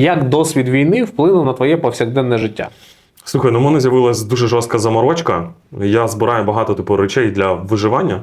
Як досвід війни вплинув на твоє повсякденне життя? Слухай, ну в мене з'явилась дуже жорстка заморочка. Я збираю багато типу речей для виживання.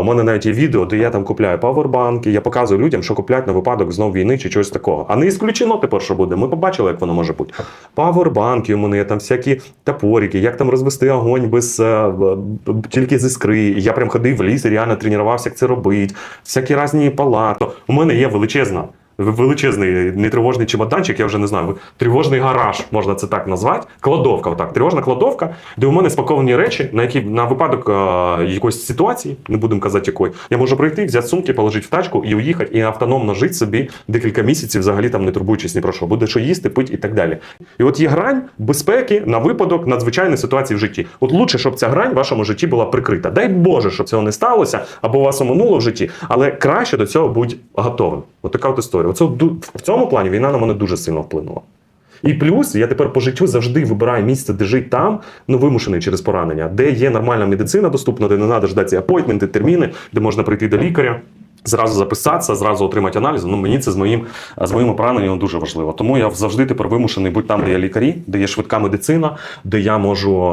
у мене навіть є відео, де я там купляю павербанки, я показую людям, що куплять на випадок знов війни чи чогось такого. А не ісключено тепер, що буде. Ми побачили, як воно може бути. Павербанки у мене є там всякі топорики, як там розвести огонь без е, тільки з іскри. Я прям ходив в ліс і реально тренувався, як це робити. Всякі різні палати. У мене є величезна. Величезний нетривожний чемоданчик, я вже не знаю, тривожний гараж, можна це так назвати. Кладовка, отак, тривожна кладовка, де у мене спаковані речі, на які на випадок е, якоїсь ситуації, не будемо казати якої, я можу прийти, взяти сумки, положити в тачку і уїхати, і автономно жити собі декілька місяців, взагалі там не турбуючись ні про що. Буде що їсти, пити і так далі. І от є грань безпеки на випадок надзвичайної ситуації в житті. От лучше, щоб ця грань в вашому житті була прикрита. Дай Боже, щоб цього не сталося, або вас оминуло в житті, але краще до цього будь готовим. От така от історія. Оце в цьому плані війна на мене дуже сильно вплинула. І плюс я тепер по життю завжди вибираю місце, де жити там, ну вимушений через поранення, де є нормальна медицина доступна, де не треба ждати апойтменти, терміни, де можна прийти до лікаря. Зразу записатися, зразу отримати аналізи. Ну мені це з моїм з моїми пораненнями дуже важливо. Тому я завжди тепер вимушений бути там, де є лікарі, де є швидка медицина, де я можу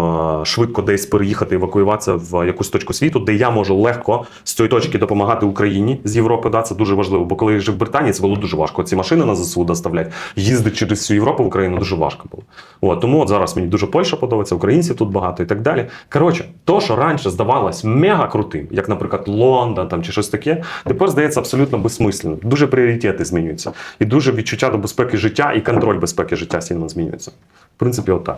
е, швидко десь переїхати, евакуюватися в якусь точку світу, де я можу легко з цієї точки допомагати Україні з Європи. Да, це дуже важливо. Бо коли я жив в Британії, це було дуже важко. Ці машини на ЗСУ доставляти, їздити через всю Європу в Україну дуже важко було. От, тому от зараз мені дуже Польща подобається, українців тут багато і так далі. Коротше, то, що раніше здавалось мега крутим, як, наприклад, Лондон там чи щось таке, тепер здається абсолютно безсмислено. Дуже пріоритети змінюються. І дуже відчуття до безпеки життя і контроль безпеки життя сильно змінюється. В принципі, отак.